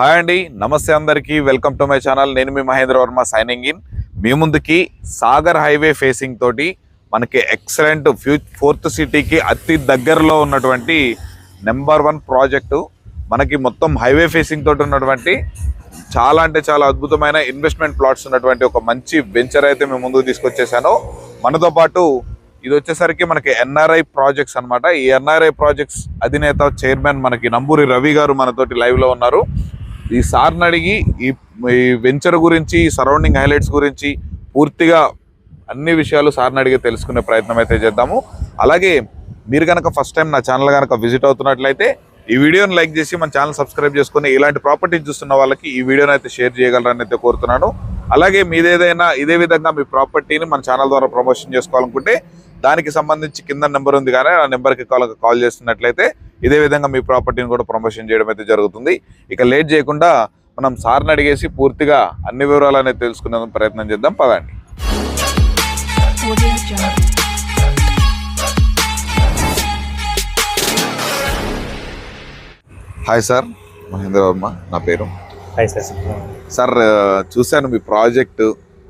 Hi అండి నమస్తే అందరికీ. Welcome to my channel. నేను మీ మహేంద్ర వర్మ సైనింగ్ ఇన్ మీ ముందుకి సాగర్ హైవే ఫేసింగ్ తోటి మనకి ఎక్సలెంట్ ఫ్యూ ఫోర్త్ సిటీకి అతి దగ్గరలో ఉన్నటువంటి నెంబర్ వన్ ప్రాజెక్టు మనకి మొత్తం హైవే ఫేసింగ్ తోటి ఉన్నటువంటి చాలా అంటే చాలా అద్భుతమైన ఇన్వెస్ట్మెంట్ ప్లాట్స్ ఉన్నటువంటి ఒక మంచి వెంచర్ అయితే మేము ముందుకు తీసుకొచ్చేసాను. మనతో పాటు ఇది వచ్చేసరికి మనకి ఎన్ఆర్ఐ ప్రాజెక్ట్స్ అన్నమాట. ఈ ఎన్ఆర్ఐ ప్రాజెక్ట్స్ అధినేత చైర్మన్ మనకి నంబూరి రవి గారు మనతోటి లైవ్లో ఉన్నారు. ఈ సార్ని అడిగి ఈ ఈ వెంచర్ గురించి ఈ సరౌండింగ్ హైలైట్స్ గురించి పూర్తిగా అన్ని విషయాలు సార్ని అడిగి తెలుసుకునే ప్రయత్నం అయితే చేద్దాము. అలాగే మీరు కనుక ఫస్ట్ టైం నా ఛానల్ కనుక విజిట్ అవుతున్నట్లయితే ఈ వీడియోని లైక్ చేసి మన ఛానల్ సబ్స్క్రైబ్ చేసుకుని ఇలాంటి ప్రాపర్టీస్ చూస్తున్న వాళ్ళకి ఈ వీడియోని అయితే షేర్ చేయగలరని అయితే కోరుతున్నాను. అలాగే మీదేదైనా ఇదే విధంగా మీ ప్రాపర్టీని మన ఛానల్ ద్వారా ప్రమోషన్ చేసుకోవాలనుకుంటే దానికి సంబంధించి కింద నెంబర్ ఉంది కానీ ఆ నెంబర్కి కాల్ కాల్ చేస్తున్నట్లయితే ఇదే విధంగా మీ ప్రాపర్టీని కూడా ప్రమోషన్ చేయడం అయితే జరుగుతుంది. ఇక లేట్ చేయకుండా మనం సార్ని అడిగేసి పూర్తిగా అన్ని వివరాలు అనేది తెలుసుకునే ప్రయత్నం చేద్దాం. పదండి. హాయ్ సార్ మహేంద్ర వర్మ నా పేరు. హాయ్ సార్ చూశాను మీ ప్రాజెక్ట్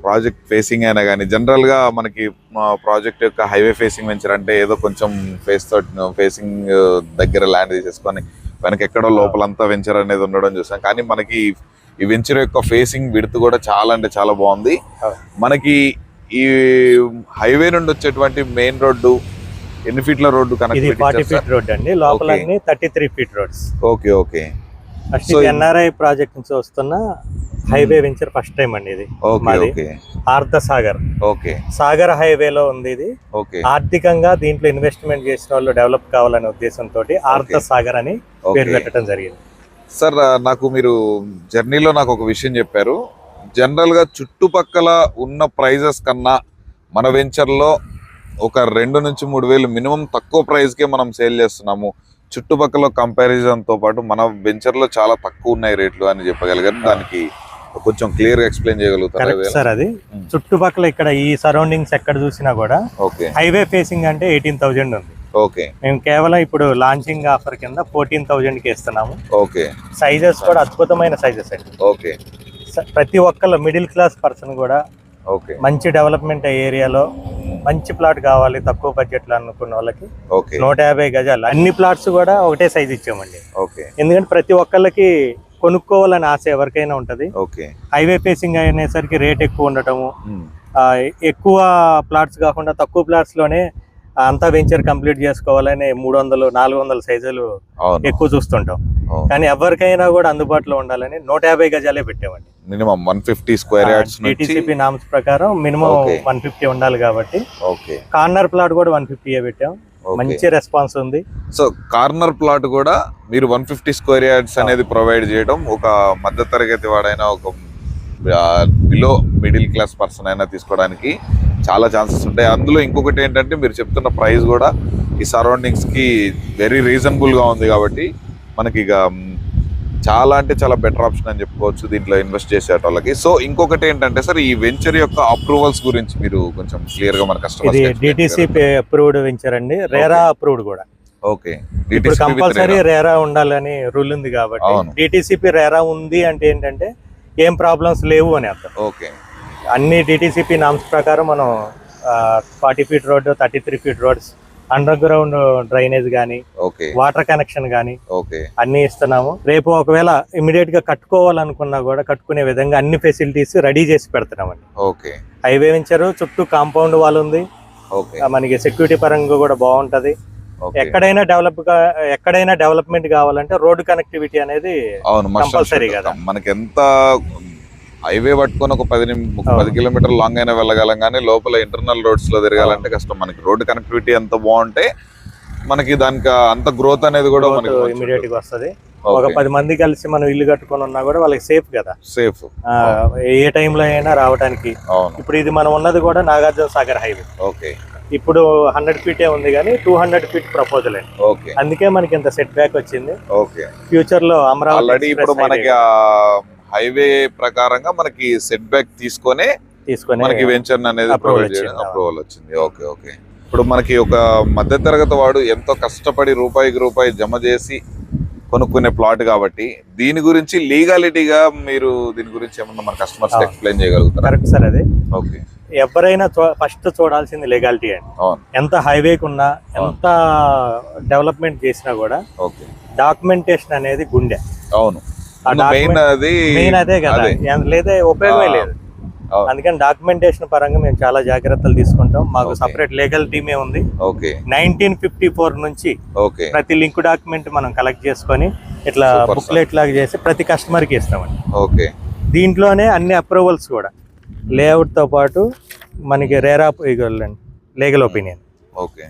ప్రాజెక్ట్ ఫేసింగ్ అయినా కానీ జనరల్గా మనకి ప్రాజెక్ట్ యొక్క హైవే ఫేసింగ్ వెంచర్ అంటే ఏదో కొంచెం ఫేస్ తోటి ఫేసింగ్ దగ్గర ల్యాండ్ తీసేసుకొని వెనక ఎక్కడో లోపలంతా వెంచర్ అనేది ఉండడం చూసాం. కానీ మనకి ఈ వెంచర్ యొక్క ఫేసింగ్ విడుతు కూడా చాలా అంటే చాలా బాగుంది. మనకి ఈ హైవే నుండి వచ్చేటువంటి మెయిన్ రోడ్డు ఎన్ని ఫీట్ల రోడ్డు కనెక్ట్ ఫీట్ రోడ్ అండి. లోపల thirty three feet roads. Okay okay. First NRI project నుంచి వస్తున్న హైవే వెంచర్ ఫస్ట్ టైం అండి ఇది ఓకే మాది. ఓకే ఆర్ధ సాగర్ ఓకే సాగర్ హైవేలో ఉంది ఇది. ఓకే ఆర్థికంగా దీంట్లో ఇన్వెస్ట్మెంట్ చేసిన వాళ్ళు డెవలప్ కావాలనే ఉద్దేశంతో Okay. సాగర్ అని పేరు పెట్టడం జరిగింది. సార్ నాకు మీరు జర్నీలో నాకు ఒక విషయం చెప్పారు. జనరల్గా చుట్టుపక్కల ఉన్న ప్రైజెస్ కన్నా మన వెంచర్లో ఒక రెండు నుంచి మూడు వేలు మినిమం తక్కువ ప్రైస్ కే మనం సేల్ చేస్తున్నాము. చుట్టుపక్కల కంపారిజన్తో పాటు మన వెంచర్లో చాలా తక్కువ ఉన్నాయి రేట్లు అని చెప్పగలిగారు. దానికి కొంచెం క్లియర్గా ఎక్స్ప్లెయిన్ చేయగలుగుతారా సార్ అది. చుట్టుపక్కల ఇక్కడ ఈ సరౌండింగ్స్ ఎక్కడ చూసినా కూడా ఓకే. హైవే ఫేసింగ్ అంటే ఎయిటీన్ థౌజండ్ ఉంది. ఓకే. మేము కేవలం ఇప్పుడు లాంచింగ్ ఆఫర్ కింద ఫోర్టీన్ థౌజండ్కి ఇస్తున్నాము. ఓకే. సైజెస్ కూడా అద్భుతమైన సైజెస్ అండి. ఓకే. ప్రతి ఒక్కళ్ళు మిడిల్ క్లాస్ పర్సన్ కూడా ఓకే. మంచి డెవలప్మెంట్ ఏరియాలో మంచి ప్లాట్ కావాలి తక్కువ బడ్జెట్లో అనుకున్న వాళ్ళకి నూట యాభై గజాలు. అన్ని ప్లాట్స్ కూడా ఒకటే సైజ్ ఇచ్చామండి. ఓకే. ఎందుకంటే ప్రతి ఒక్కళ్ళకి కొనుక్కోవాలని ఆశ ఎవరికైనా ఉంటది. ఓకే. హైవే ఫేసింగ్ అనేసరికి రేట్ ఎక్కువ ఉండటము ఎక్కువ ప్లాట్స్ కాకుండా తక్కువ ప్లాట్స్లోనే అంతా వెంచర్ కంప్లీట్ చేసుకోవాలని మూడు వందలు నాలుగు వందల సైజులు ఎక్కువ చూస్తుంటాం. కానీ ఎవరికైనా కూడా అందుబాటులో ఉండాలని నూట యాభై గజాలే పెట్టామండి minimum one fifty square DTCP norms ప్రకారం మినిమం. వన్ ఫిఫ్టీ ఉండాలి కాబట్టి. ఓకే. కార్నర్ ప్లాట్ కూడా వన్ ఫిఫ్టీ పెట్టాం. మంచి రెస్పాన్స్ ఉంది. సో కార్నర్ ప్లాట్ కూడా మీరు వన్ ఫిఫ్టీ స్క్వేర్ యార్డ్స్ అనేది ప్రొవైడ్ చేయడం ఒక మధ్య తరగతి వాడైనా ఒక బిలో మిడిల్ క్లాస్ పర్సన్ అయినా తీసుకోవడానికి చాలా ఛాన్సెస్ ఉంటాయి. అందులో ఇంకొకటి ఏంటంటే మీరు చెప్తున్న ప్రైస్ కూడా ఈ సరౌండింగ్స్కి వెరీ రీజనబుల్గా ఉంది కాబట్టి మనకి ఇక చాలా అంటే చాలా బెటర్ ఆప్షన్ అని చెప్పుకోవచ్చు దీంట్లో ఇన్వెస్ట్ చేసే వాళ్ళకి సో ఇంకొకటి ఏంటంటే సార్ ఈ వెంచర్ యొక్క అప్రూవల్స్ గురించి మీరు కొంచెం క్లియర్గా మన డిటిసి అప్రూవ్డ్ వెంచర్ అండి. రేరా అప్రూవ్డ్ కూడా. ఓకే కంపల్సరీ రేరా ఉండాలని రూల్ ఉంది కాబట్టి. డిటిసిపి రేరా ఉంది అంటే ఏంటంటే ఏం ప్రాబ్లమ్స్ లేవు అని అర్థం. ఓకే. అన్ని డిటిసిపి నామ్స్ ప్రకారం మనం forty feet road thirty three feet roads underground drainage కానీ ఓకే. వాటర్ కనెక్షన్ కానీ ఓకే. అన్ని ఇస్తున్నాము. రేపు ఒకవేళ ఇమీడియట్గా కట్టుకోవాలనుకున్నా కూడా కట్టుకునే విధంగా అన్ని ఫెసిలిటీస్ రెడీ చేసి పెడుతున్నామండి. ఓకే. హైవే వెంచరు చుట్టూ కాంపౌండ్ వాల్ ఉంది. మనకి సెక్యూరిటీ పరంగా కూడా బాగుంటది. ఎక్కడైనా డెవలప్ ఎక్కడైనా డెవలప్మెంట్ కావాలంటే రోడ్డు కనెక్టివిటీ అనేది should. కదా. మనకి ఎంత హైవే పట్టుకొని ఒక పది. పది కిలోమీటర్ లాంగ్ అయినా వెళ్ళగలం కానీ లోపల ఇంటర్నల్ రోడ్స్లో తిరగాలంటే కష్టం. మనకి రోడ్డు కనెక్టివిటీ ఎంత బాగుంటే మనకి దానికి అంత గ్రోత్ అనేది కూడా మనకి ఇమీడియట్గా వస్తది. ఒక పది మంది కలిసి మనం ఇల్లు కట్టుకొని ఉన్నా కూడా వాళ్ళకి సేఫ్ కదా. సేఫ్ ఏ టైంలో అయినా రావడానికి అవును. ఇప్పుడు ఇది మనం ఉన్నది కూడా నాగార్జున సాగర్ హైవే. ఓకే ఇప్పుడు హండ్రెడ్ ఫీటే ఉంది కానీ టూ హండ్రెడ్ ఫీట్ ప్రపోజల్ అండి ఓకే అందుకే మనకి ఇంత సెట్ బ్యాక్ వచ్చింది. ఓకే ఫ్యూచర్లో అమరావతి ఇప్పుడు మనకి హైవే ప్రకారంగా మనకి సెట్ బ్యాక్ తీసుకొని తీసుకొని మనకి వెంచర్ అనేది ప్రొవైడ్ చేయడం. అప్రూవల్ వచ్చింది. ఓకే ఓకే ఇప్పుడు మనకి ఒక మధ్య తరగతి వాడు ఎంతో కష్టపడి రూపాయికి రూపాయి జమ చేసి కొనుక్కునే ప్లాట్ కాబట్టి దీని గురించి లీగాలిటీగా మీరు దీని గురించి ఏమన్నా మన కస్టమర్స్. ఎక్స్ప్లెయిన్ చేయగలుగుతారా? కరెక్ట్ సార్ అది. ఓకే. ఎవరైనా ఫస్ట్ చూడాల్సింది లెగాలిటీ అండి. ఎంత హైవేకి ఉన్నా ఎంత డెవలప్మెంట్ చేసినా కూడా ఓకే. డాక్యుమెంటేషన్ అనేది గుండె. అవును. మెయిన్ అది కదా. లేదా ఉపయోగమే లేదు. అందుకని డాక్యుమెంటేషన్ పరంగా మేము చాలా జాగ్రత్తలు తీసుకుంటాం. మాకు. సపరేట్ లీగల్ టీమే ఉంది. ఓకే నైన్టీన్ ఫిఫ్టీ ఫోర్ నుంచి ప్రతి లింక్ డాక్యుమెంట్ మనం కలెక్ట్ చేసుకొని ఇట్లా బుక్లెట్ లాగా చేసి ప్రతి కస్టమర్కి ఇస్తామండి. ఓకే దీంట్లోనే అన్ని అప్రూవల్స్ కూడా. లేఅవుట్తో పాటు మనకి రేరా లీగల్ ఒపీనియన్ ఓకే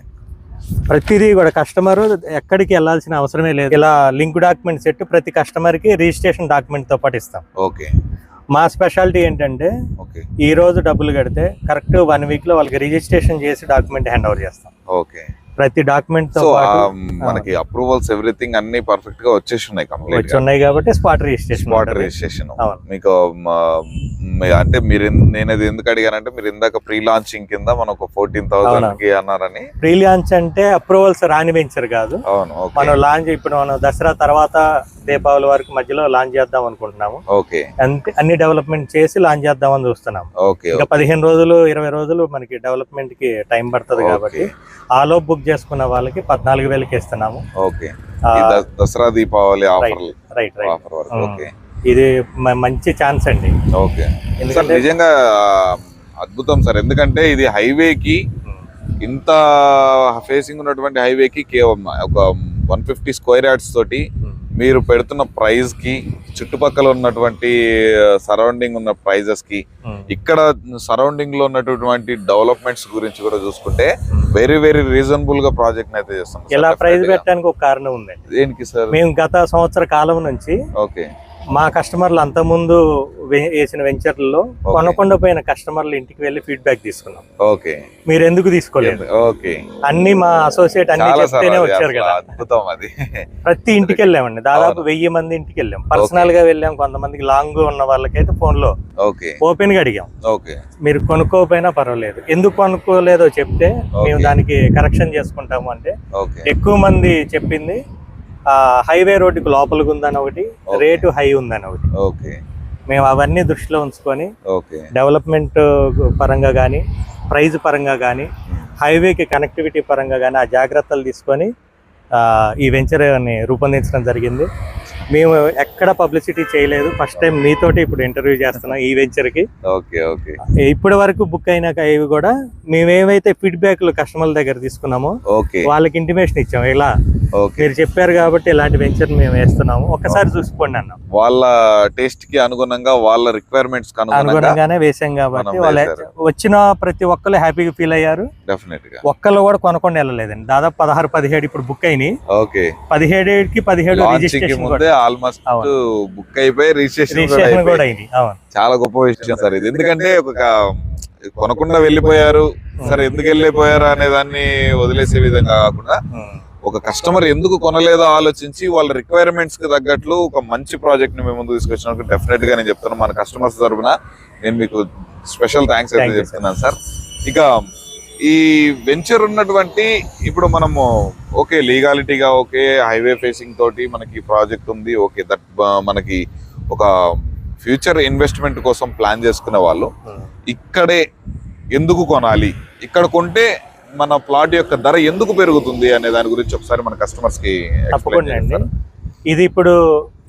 ప్రతిదీ కూడా కస్టమర్ ఎక్కడికి వెళ్ళాల్సిన అవసరమే లేదు. ఇలా లింక్ డాక్యుమెంట్ సెట్ ప్రతి కస్టమర్కి రిజిస్ట్రేషన్ డాక్యుమెంట్తో పాటు ఇస్తాం. ఓకే మా స్పెషాలిటీ ఏంటంటే ఓకే. ఈ రోజు డబ్బులు కడితే కరెక్ట్ వన్ వీక్లో వాళ్ళకి రిజిస్ట్రేషన్ చేసి డాక్యుమెంట్ హ్యాండ్ ఓవర్ చేస్తాం. ఓకే. ప్రతి డాక్యుమెంట్తో మనకి అప్రూవల్స్ ఎవ్రీథింగ్ అన్ని పర్ఫెక్ట్గా వచ్చేసి ఉన్నాయి కంప్లీట్ వచ్చి ఉన్నాయి కాబట్టి స్పాట్ రిజిస్ట్రేషన్ స్పాట్ రిజిస్ట్రేషన్. మీకు అంటే మీరు నేను అది ఎందుకు అడిగానంటే మీరు ఇందాక ప్రీ లాంచింగ్ కింద మనకు ఫోర్టీన్ థౌసండ్. కి అన్నారని. ప్రీ లాంచ్ అంటే అప్రూవల్స్ రాని వెంచర్ కాదు. అవును మనం లాంచ్ ఇప్పుడు మనం దసరా తర్వాత దీపావళి వరకు మధ్యలో లాంచ్ చేద్దాం అనుకుంటున్నాము. ఓకే. అన్ని డెవలప్మెంట్ చేసి లాంచ్ చేద్దాం చూస్తున్నాం ఓకే ఇంకా పదిహేను రోజులు ఇరవై రోజులు మనకి డెవలప్మెంట్కి టైం పడుతుంది. కాబట్టి ఆలో బుక్ చేసుకున్న వాళ్ళకి పద్నాలుగు వేలకి ఇస్తున్నాము. Okay. Dasara Deepavali offer right right. Offer వరకు. ఓకే. ఇది మంచి ఛాన్స్ అండి. ఓకే. సార్ నిజంగా అద్భుతం సార్. ఎందుకంటే ఇది హైవేకి ఇంత ఫేసింగ్ ఉన్నటువంటి హైవేకి కేవలం ఒక వన్ ఫిఫ్టీ స్క్వేర్ యార్డ్స్ తోటి మీరు పెడుతున్న ప్రైస్కి చుట్టుపక్కల ఉన్నటువంటి సరౌండింగ్ ఉన్న ప్రైజెస్కి ఇక్కడ సరౌండింగ్లో ఉన్నటువంటి డెవలప్మెంట్స్ గురించి కూడా చూసుకుంటే వెరీ వెరీ రీజనబుల్గా ప్రాజెక్ట్ అయితే చేస్తాం. ఇలా ప్రైజ్ పెట్టడానికి ఒక కారణం ఉందండి. దేనికి సార్? మేము గత సంవత్సర కాలం నుంచి ఓకే మా కస్టమర్లు అంతకుముందు వేసిన వెంచర్లలో కొనకుండా పోయిన కస్టమర్లు ఇంటికి వెళ్ళి ఫీడ్బ్యాక్ తీసుకున్నాం. ఓకే. మీరు ఎందుకు? తీసుకోలేదు ఓకే. అన్ని మా అసోసియేట్ అన్ని చాలా చెప్తేనే వచ్చారు కదా. అద్భుతం అది. ప్రతి ఇంటికి వెళ్ళామండి దాదాపు. వెయ్యి మంది ఇంటికి వెళ్ళాం పర్సనల్గా వెళ్ళాం. కొంతమందికి లాంగ్ ఉన్న వాళ్ళకైతే ఫోన్లో ఓకే. ఓపెన్గా అడిగాం. ఓకే. మీరు కొనుక్కోపోయినా పర్వాలేదు. ఎందుకు కొనుక్కోలేదో చెప్తే మేము. దానికి కరెక్షన్ చేసుకుంటాము అంటే ఎక్కువ మంది చెప్పింది హైవే రోడ్డుకి లోపలికి ఉందని ఒకటి. రేటు హై ఉందని ఒకటి. ఓకే. మేము అవన్నీ దృష్టిలో ఉంచుకొని ఓకే. డెవలప్మెంట్ పరంగా కానీ ప్రైజ్ పరంగా కానీ హైవేకి కనెక్టివిటీ పరంగా కానీ ఆ జాగ్రత్తలు తీసుకొని ఈ వెంచర్ని రూపొందించడం జరిగింది. మేము ఎక్కడ పబ్లిసిటీ చేయలేదు. ఫస్ట్ టైం మీతోటి ఇప్పుడు ఇంటర్వ్యూ చేస్తున్నాం ఈ వెంచర్కి. Okay okay. ఇప్పటి వరకు బుక్ అయినాక ఇవి కూడా మేము ఏవైతే ఫీడ్బ్యాక్లు కస్టమర్ల దగ్గర తీసుకున్నామో ఓకే. వాళ్ళకి ఇంటిమేషన్ ఇచ్చాము ఇలా మీరు చెప్పారు కాబట్టి ఇలాంటి వెంచర్ మేము వేస్తున్నాము. ఒక్కసారి చూసుకోండి అన్నాం. వాళ్ళ టేస్ట్కి అనుగుణంగా వాళ్ళ రిక్వైర్మెంట్స్ అనుగుణంగానే వేసాం కాబట్టి వాళ్ళు. వచ్చిన ప్రతి ఒక్కరు హ్యాపీగా ఫీల్ అయ్యారు. డెఫినెట్గా. ఒక్కళ్ళు కూడా కొనకుండా వెళ్ళలేదండి. దాదాపు పదహారు పదిహేడు ఇప్పుడు బుక్ అయినాయి. ఓకే పదిహేడుకి పదిహేడు ఆల్మోస్ట్. బుక్ అయిపోయి రిజిస్ట్రేషన్ రిజిస్ట్రేషన్ కూడా అయింది అవును. చాలా గొప్ప విషయం సార్ ఇది. ఎందుకంటే ఒక కొనకుండా వెళ్ళిపోయారు. సరే ఎందుకు వెళ్ళిపోయారు అనే దాన్ని వదిలేసే విధంగా కాకుండా ఒక కస్టమర్ ఎందుకు కొనలేదో ఆలోచించి వాళ్ళ రిక్వైర్మెంట్స్కి తగ్గట్లు ఒక మంచి ప్రాజెక్ట్ని మేము ముందు తీసుకొచ్చినందుకు డెఫినెట్గా నేను చెప్తాను మన కస్టమర్స్ తరపున. నేను మీకు స్పెషల్ థ్యాంక్స్ అయితే. చెప్తున్నాను సార్. ఇక ఈ వెంచర్ ఉన్నటువంటి ఇప్పుడు మనము ఓకే లీగాలిటీగా ఓకే హైవే ఫేసింగ్ తోటి మనకి ప్రాజెక్ట్ ఉంది ఓకే. దట్ మనకి ఒక ఫ్యూచర్ ఇన్వెస్ట్మెంట్ కోసం ప్లాన్ చేసుకునే వాళ్ళు. ఇక్కడే ఎందుకు కొనాలి? ఇక్కడ కొంటే మన ప్లాట్ యొక్క ధర ఎందుకు పెరుగుతుంది అనే దాని గురించి ఒకసారి మన కస్టమర్స్కి తప్పకుండా అండి? ఇది ఇప్పుడు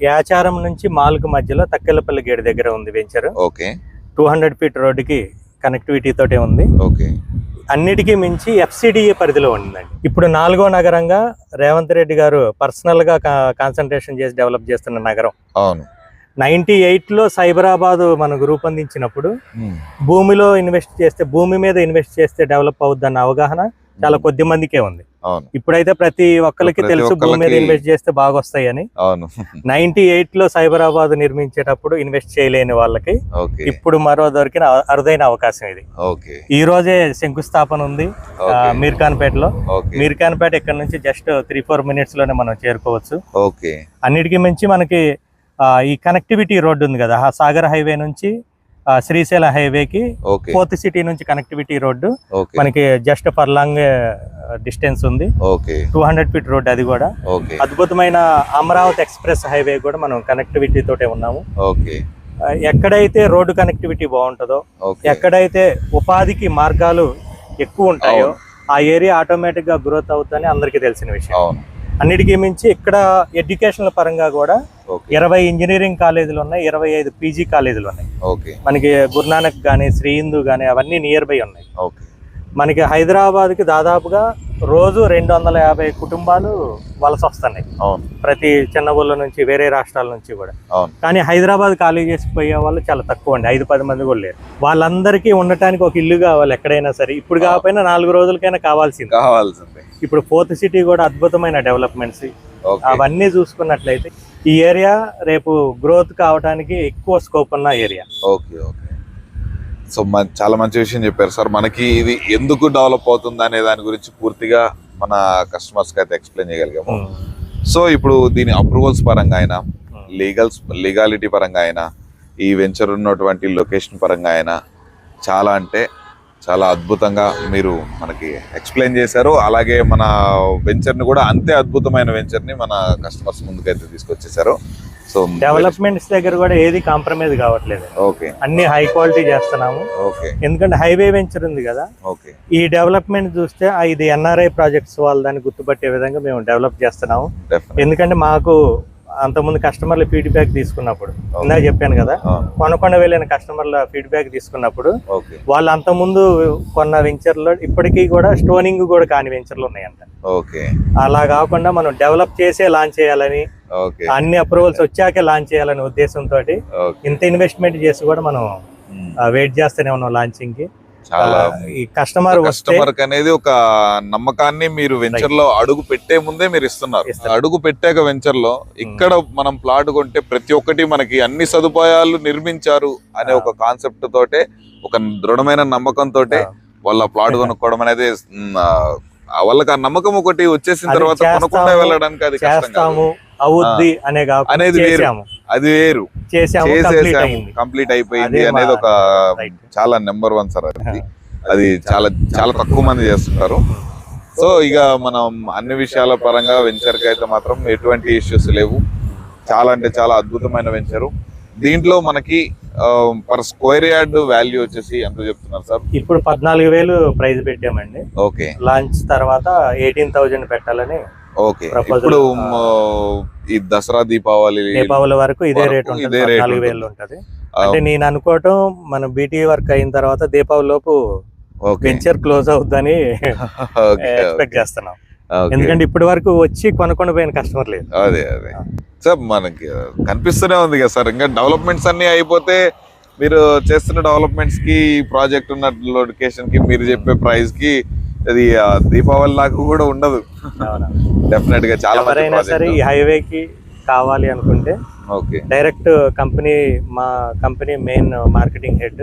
యాచారం నుంచి మాల్కు మధ్యలో తక్కెలపల్లి గేట్ దగ్గర ఉంది venture okay. Two hundred feet రోడ్డుకి కనెక్టివిటీ తోటే ఉంది. ఓకే. అన్నిటికీ మించి ఎఫ్సిడిఏ పరిధిలో ఉందండి. ఇప్పుడు నాలుగో నగరంగా రేవంత్ రెడ్డి గారు పర్సనల్గా కాన్సన్ట్రేషన్ చేసి డెవలప్ చేస్తున్న నగరం. అవును. నైన్టీ లో సైబరాబాద్ మనకు రూపొందించినప్పుడు. భూమిలో ఇన్వెస్ట్ చేస్తే భూమి మీద ఇన్వెస్ట్ చేస్తే డెవలప్ అవుద్దన్న అవగాహన చాలా కొద్ది మందికే ఉంది. ఇప్పుడైతే ప్రతి ఒక్కరికి తెలుసు భూమి మీద ఇన్వెస్ట్ చేస్తే బాగా వస్తాయని నైన్టీ లో సైబరాబాద్ నిర్మించేటప్పుడు ఇన్వెస్ట్ చేయలేని వాళ్ళకి ఇప్పుడు మరో దొరికిన అరుదైన అవకాశం ఇది. ఈ రోజే శంకుస్థాపన ఉంది మీర్ఖాన్పేటలో. ఓకే. మీర్ఖాన్పేట ఇక్కడ నుంచి జస్ట్ త్రీ ఫోర్ మినిట్స్లోనే మనం చేరుకోవచ్చు. అన్నిటికీ మించి మనకి ఈ కనెక్టివిటీ రోడ్డు ఉంది కదా ఆ సాగర్ హైవే నుంచి శ్రీశైల హైవేకి ఫోర్త్ సిటీ నుంచి కనెక్టివిటీ రోడ్డు. మనకి జస్ట్ పర్ లాంగ్ డిస్టెన్స్ ఉంది. టూ హండ్రెడ్ ఫీట్ రోడ్ అది కూడా. అద్భుతమైన అమరావతి ఎక్స్ప్రెస్ హైవే కూడా మనం కనెక్టివిటీ తోటే ఉన్నాము. ఎక్కడైతే రోడ్డు కనెక్టివిటీ బాగుంటుందో ఎక్కడైతే ఉపాధికి మార్గాలు ఎక్కువ ఉంటాయో. ఆ ఏరియా ఆటోమేటిక్గా గ్రోత్ అవుతుందని అందరికీ తెలిసిన విషయం. అన్నిటికీ మించి ఇక్కడ ఎడ్యుకేషనల్ పరంగా కూడా ఇరవై ఇంజనీరింగ్ కాలేజీలు ఉన్నాయి ఇరవై ఐదు పీజీ కాలేజీలు ఉన్నాయి. ఓకే మనకి గురునానక్ కానీ శ్రీ హిందూ కానీ అవన్నీ నియర్ బై ఉన్నాయి. ఓకే మనకి హైదరాబాద్కి దాదాపుగా రోజు రెండు వందల యాభై కుటుంబాలు వలస వస్తున్నాయి. ప్రతి చిన్న ఊళ్ళ నుంచి వేరే రాష్ట్రాల నుంచి కూడా. కానీ హైదరాబాద్ ఖాళీ చేసి పోయే వాళ్ళు చాలా తక్కువ అండి. ఐదు పది మంది కూడా లేరు. వాళ్ళందరికీ ఉండటానికి ఒక ఇల్లు కావాలి ఎక్కడైనా సరే. ఇప్పుడు కాకపోయినా నాలుగు రోజులకైనా కావాల్సింది. కావాల్సిందే. ఇప్పుడు ఫోర్త్ సిటీ కూడా అద్భుతమైన డెవలప్మెంట్స్. అవన్నీ చూసుకున్నట్లయితే ఈ ఏరియా రేపు గ్రోత్ కావడానికి ఎక్కువ స్కోప్ ఉన్న ఏరియా. Okay okay. సో చాలా మంచి విషయం చెప్పారు సార్. మనకి ఇది ఎందుకు డెవలప్ అవుతుంది అనే దాని గురించి పూర్తిగా మన కస్టమర్స్కి అయితే ఎక్స్ప్లెయిన్ చేయగలిగాము. సో ఇప్పుడు దీని అప్రూవల్స్ పరంగా అయినా లీగల్స్ లీగాలిటీ పరంగా అయినా ఈ వెంచర్ ఉన్నటువంటి లొకేషన్ పరంగా అయినా చాలా అంటే చాలా అద్భుతంగా మీరు మనకి ఎక్స్ప్లెయిన్ చేశారు. అలాగే మన వెంచర్ని కూడా అంతే అద్భుతమైన వెంచర్ని మన కస్టమర్స్ ముందుకైతే తీసుకొచ్చేసారు సో డెవలప్మెంట్స్ దగ్గర కూడా ఏది కాంప్రమైజ్ కావట్లేదు. ఓకే అన్ని హై క్వాలిటీ చేస్తున్నాము. ఓకే ఎందుకంటే హైవే వెంచర్ ఉంది కదా. ఓకే ఈ డెవలప్మెంట్ చూస్తే ఇది ఎన్ఆర్ఐ ప్రాజెక్ట్స్ వాళ్ళ దాన్ని గుర్తుపట్టే విధంగా మేము డెవలప్ చేస్తున్నాము. ఎందుకంటే మాకు అంతకుముందు కస్టమర్ల ఫీడ్బ్యాక్ తీసుకున్నప్పుడు ఇందాక చెప్పాను కదా కొనకొండ వెళ్ళిన కస్టమర్ల ఫీడ్బ్యాక్ తీసుకున్నప్పుడు వాళ్ళు అంతకుముందు కొన్న వెంచర్లో ఇప్పటికీ కూడా స్టోనింగ్ కూడా కాని వెంచర్లు ఉన్నాయంట. ఓకే. అలా కాకుండా మనం డెవలప్ చేసే లాంచ్ చేయాలని అన్ని అప్రూవల్స్ వచ్చాకే లాంచ్ చేయాలనే ఉద్దేశంతో ఇంత ఇన్వెస్ట్మెంట్ చేసి కూడా మనం. వెయిట్ చేస్తూనే ఉన్నాం లాంచింగ్కి. చాలా కస్టమర్ కస్టమర్ అనేది ఒక నమ్మకాన్ని మీరు వెంచర్లో అడుగు పెట్టే ముందే మీరు ఇస్తున్నారు. అడుగు పెట్టాక వెంచర్లో ఇక్కడ మనం ప్లాట్ కొంటే ప్రతి ఒక్కటి మనకి అన్ని సదుపాయాలు నిర్మించారు అనే. ఒక కాన్సెప్ట్ తోటే ఒక దృఢమైన నమ్మకంతో వాళ్ళ ప్లాట్ కొనుక్కోవడం అనేది వాళ్ళకి ఆ నమ్మకం ఒకటి వచ్చేసిన తర్వాత కొనకుండా వెళ్ళడానికి అది కష్టం అవుద్ది అనే అనేది అది వేరు. చేసేసాము కంప్లీట్ అయిపోయింది అనేది ఒక. చాలా నెంబర్ వన్ సార్ అది. అది చాలా చాలా తక్కువ మంది చేస్తుంటారు సో ఇక మనం అన్ని విషయాల పరంగా వెంచర్కి అయితే మాత్రం ఎటువంటి ఇష్యూస్ లేవు. చాలా అంటే చాలా అద్భుతమైన వెంచరు. దీంట్లో మనకి పర్ స్క్వేర్ యార్డ్ వాల్యూ వచ్చేసి ఎంత చెప్తున్నారు సార్? ఇప్పుడు పద్నాలుగు వేలు ప్రైజ్ పెట్టామండి. ఓకే. లాంచ్ తర్వాత ఎయిటీన్ థౌజండ్ పెట్టాలని ఓకే. ఇప్పుడు ఈ దసరా దీపావళి దీపావళి వరకు ఇదే రేట్ ఉంటుంది ఉంటుంది. వేలు ఉంటది. అంటే నేను అనుకోవటం మన బీటీ వర్క్ అయిన తర్వాత దీపావళి లోపు వెంచర్ క్లోజ్ అవుద్దని ఎక్స్పెక్ట్. చేస్తున్నాం. ఎందుకంటే ఇప్పటి వరకు వచ్చి కొనుక్కొని పోయిన కస్టమర్ లేదు. అదే అదే. సార్ మనకి కనిపిస్తూనే ఉంది కదా సార్. ఇంకా డెవలప్మెంట్స్ అన్ని అయిపోతే మీరు చేస్తున్న డెవలప్మెంట్స్కి ప్రాజెక్ట్ ఉన్న లొకేషన్కి మీరు చెప్పే ప్రైస్కి అది దీపావళి లాగా కూడా ఉండదు. డెఫినెట్గా చాలా ఎవరైనా సరే ఈ హైవేకి కావాలి అనుకుంటే ఓకే డైరెక్ట్ కంపెనీ మా company main marketing head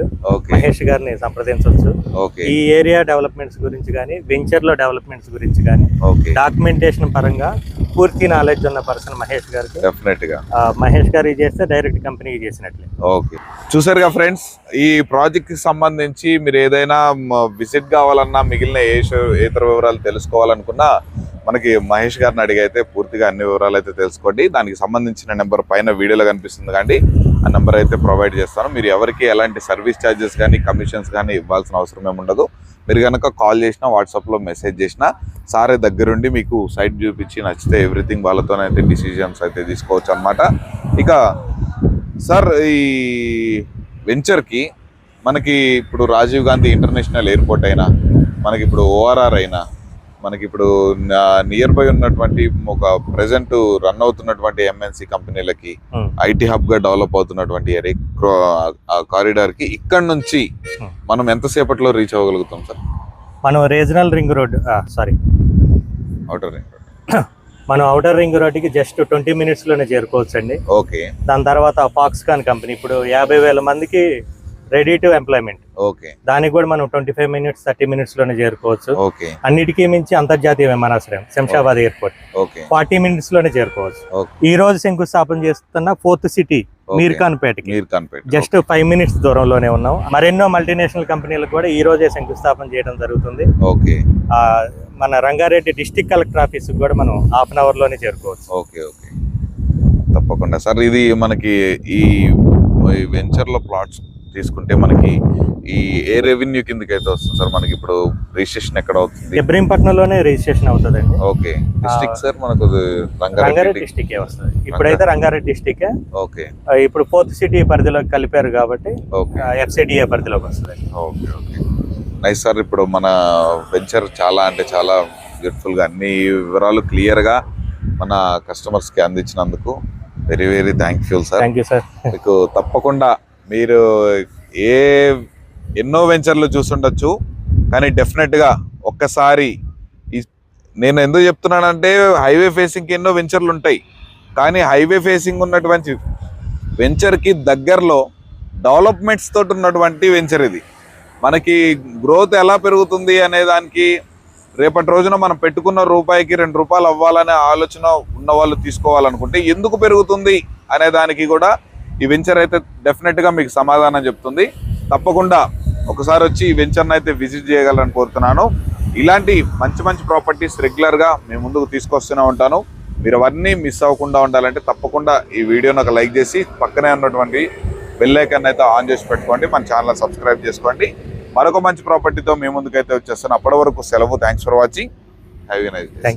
Mahesh గారిని సంప్రదించవచ్చు. ఓకే ఈ ఏరియా డెవలప్మెంట్స్ గురించి కానీ వెంచర్లో డెవలప్మెంట్స్ గురించి కానీ ఓకే డాక్యుమెంటేషన్ పరంగా పూర్తి నాలెడ్జ్ ఉన్న పర్సన్ మహేష్ గారికి. డెఫినెట్గా. మహేష్ గారికి చేస్తే డైరెక్ట్ కంపెనీకి చేసినట్లే. ఓకే చూసారుగా ఫ్రెండ్స్ ఈ ప్రాజెక్ట్కి సంబంధించి మీరు ఏదైనా విజిట్ కావాలన్నా మిగిలిన ఏ ఇతర వివరాలు తెలుసుకోవాలనుకున్నా మనకి మహేష్ గారిని అడిగి అయితే పూర్తిగా అన్ని వివరాలు అయితే తెలుసుకోండి. దానికి సంబంధించిన నెంబర్ పైన వీడియోలో కనిపిస్తుంది కానీ ఆ నెంబర్ అయితే ప్రొవైడ్ చేస్తాను. మీరు ఎవరికి ఎలాంటి సర్వీస్ ఛార్జెస్ కానీ కమిషన్స్ కానీ ఇవ్వాల్సిన అవసరం ఏమి ఉండదు మీరు కనుక కాల్ చేసినా వాట్సాప్లో మెసేజ్ చేసినా సారే దగ్గరుండి మీకు సైట్ చూపించి నచ్చితే ఎవ్రీథింగ్ వాళ్ళతోనైతే డిసిజన్స్ అయితే తీసుకోవచ్చు అనమాట ఇక సార్ ఈ వెంచర్కి మనకి ఇప్పుడు రాజీవ్ గాంధీ ఇంటర్నేషనల్ ఎయిర్పోర్ట్ అయినా మనకి ఇప్పుడు ఓఆర్ఆర్ అయినా మనకి ఇప్పుడు నియర్ బై ఉన్నటువంటి ఒక ప్రజెంట్ రన్ అవుతున్నటువంటి ఎంఎన్సి కంపెనీలకి. ఐటీ హబ్గా డెవలప్ అవుతున్నటువంటి కారిడార్కి ఇక్కడ నుంచి. మనం ఎంతసేపట్లో రీచ్ అవ్వగలుగుతాం సార్? మనం regional ring road sorry outer ring మనం అవుటర్ రింగ్ రోడ్డుకి జస్ట్ ట్వంటీ మినిట్స్లోనే చేరుకోవచ్చు అండి ఓకే దాని తర్వాత ఫాక్స్కాన్ కంపెనీ ఇప్పుడు యాభై వేల మందికి రెడీ టు ఎంప్లాయ్మెంట్. ఓకే. దానికి కూడా మనం ట్వంటీ ఫైవ్ మినిట్స్ థర్టీ మినిట్స్లోనే చేరుకోవచ్చు. ఓకే. అన్నిటికీ మించి అంతర్జాతీయ విమానాశ్రయం శంషాబాద్ ఎయిర్పోర్ట్. ఓకే. ఫార్టీ మినిట్స్లోనే చేరుకోవచ్చు ఈ రోజు శంకుస్థాపన చేస్తున్న ఫోర్త్ సిటీ మీర్ఖాన్పేటకి. జస్ట్ ఫైవ్ మినిట్స్ దూరంలోనే ఉన్నాం. మరెన్నో మల్టీనేషనల్ కంపెనీలకు కూడా ఈ రోజే శంకుస్థాపన చేయడం జరుగుతుంది. ఓకే. మన రంగారెడ్డి డిస్టిక్ కలెక్టర్ ఆఫీస్ కూడా మనం హాఫ్ అన్ అవర్లోనే చేరుకోవచ్చు. Okay okay. తప్పకుండా. సార్ ఇది మనకి ఈ వెంచర్లో ప్లాట్స్ తీసుకుంటే మనకి ఈ ఏ రెవెన్యూ కిందకి అయితే వస్తుంది సార్? మనకి ఇప్పుడు రిజిస్ట్రేషన్ ఎక్కడ అవుతుంది? ఇబ్రహీంపట్నంలోనే రిజిస్ట్రేషన్ అవుతుందండి. ఓకే. డిస్ట్రిక్ట్ సార్ మనకు రంగారెడ్డి డిస్టిక్ వస్తుంది. ఇప్పుడైతే రంగారెడ్డి డిస్టిక్ ఓకే. ఇప్పుడు ఫోర్త్ సిటీ పరిధిలోకి కలిపారు కాబట్టి ఎఫ్సిడిఏ పరిధిలోకి వస్తుంది. Okay okay. నైస్ సార్ ఇప్పుడు మన వెంచర్ చాలా అంటే చాలా బ్యూటిఫుల్గా అన్ని వివరాలు క్లియర్గా మన కస్టమర్స్కి అందించినందుకు very very thankful sir. Thank you sir మీకు తప్పకుండా మీరు ఏ ఎన్నో వెంచర్లు చూసుండొచ్చు కానీ డెఫినెట్గా ఒక్కసారి నేను ఎందుకు చెప్తున్నానంటే హైవే ఫేసింగ్కి ఎన్నో వెంచర్లు ఉంటాయి కానీ హైవే ఫేసింగ్ ఉన్నటువంటి వెంచర్కి దగ్గరలో డెవలప్మెంట్స్ తోటి ఉన్నటువంటి వెంచర్ ఇది. మనకి గ్రోత్ ఎలా పెరుగుతుంది అనే దానికి రేపటి రోజున మనం పెట్టుకున్న రూపాయికి రెండు రూపాయలు అవ్వాలనే ఆలోచన ఉన్న వాళ్ళు తీసుకోవాలనుకుంటే ఎందుకు పెరుగుతుంది అనే దానికి కూడా ఈ వెంచర్ అయితే డెఫినెట్గా మీకు సమాధానం చెప్తుంది. తప్పకుండా ఒకసారి వచ్చి ఈ వెంచర్ని అయితే విజిట్ చేయగలని కోరుతున్నాను. ఇలాంటి మంచి మంచి ప్రాపర్టీస్ రెగ్యులర్గా మేము ముందుకు తీసుకొస్తూనే ఉంటాను. మీరు అవన్నీ మిస్ అవ్వకుండా ఉండాలంటే తప్పకుండా ఈ వీడియోని ఒక లైక్ చేసి పక్కనే ఉన్నటువంటి బెల్లైకన్ అయితే ఆన్ చేసి పెట్టుకోండి. మన ఛానల్ సబ్స్క్రైబ్ చేసుకోండి. మరొక మంచి ప్రాపర్టీతో మేము ముందుకైతే వచ్చేస్తాను. అప్పటి వరకు సెలవు. Thanks for watching have nice thank